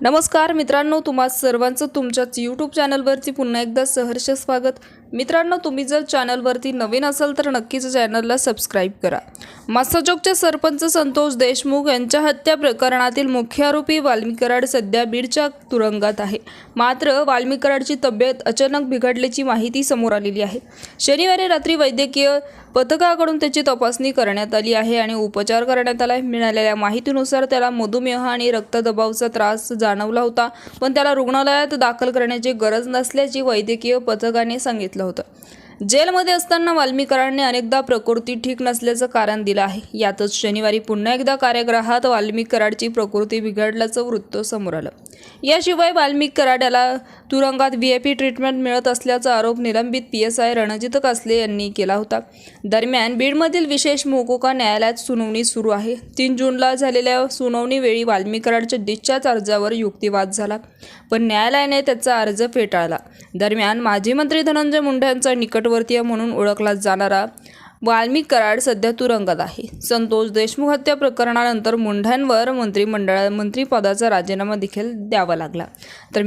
नमस्कार मित्रांनो तुम्हा सर्वांचं तुमच्याच यूट्यूब चॅनलवरती पुन्हा एकदा सहर्ष स्वागत. मित्रांनो तुम्ही जर चॅनलवरती नवीन असाल तर नक्कीच चॅनलला सबस्क्राईब करा. मासाजोगचे सरपंच संतोष देशमुख यांच्या हत्या प्रकरणातील मुख्य आरोपी वाल्मिकराड सध्या बीडच्या तुरुंगात आहे. मात्र वाल्मिकराडची तब्येत अचानक बिघडल्याची माहिती समोर आलेली आहे. शनिवारी रात्री वैद्यकीय पथकाकडून त्याची तपासणी करण्यात आली आहे आणि उपचार करण्यात आला मिळालेल्या माहितीनुसार त्याला मधुमेह आणि रक्तदबावचा त्रास जाणवला होता पण त्याला रुग्णालयात दाखल करण्याची गरज नसल्याची वैद्यकीय पथकाने सांगितले. होतं. जेलमध्ये असताना वाल्मीकरांनी अनेकदा प्रकृती ठीक नसल्याचं कारण दिलं आहे. यातच शनिवारी पुन्हा एकदा कार्यग्रहात वाल्मिक कराडची प्रकृती बिघडल्याचं वृत्त समोर आलं. याशिवाय वाल्मिक कराड याला तुरुंगात व्ही आय पी ट्रीटमेंट मिळत असल्याचा आरोप निलंबित P S I Ranjit Kasle यांनी केला होता. दरम्यान बीडमधील विशेष मोकोका न्यायालयात सुनावणी सुरू आहे. तीन जूनला झालेल्या सुनावणीवेळी वाल्मिक कराडच्या डिस्चार्ज अर्जावर युक्तिवाद झाला पण न्यायालयाने त्याचा अर्ज फेटाळला. दरम्यान माजी मंत्री धनंजय मुंडे यांचा निकट निकटवर्तीय म्हणून ओळखला जाणारा वाल्मिक कराड सध्या तुरुंगात आहे. संतोष देशमुख हत्या प्रकरणानंतर मुंढ्यांवर मंत्रिमंडळा मंत्रिपदाचा राजीनामा देखील द्यावा लागला. तर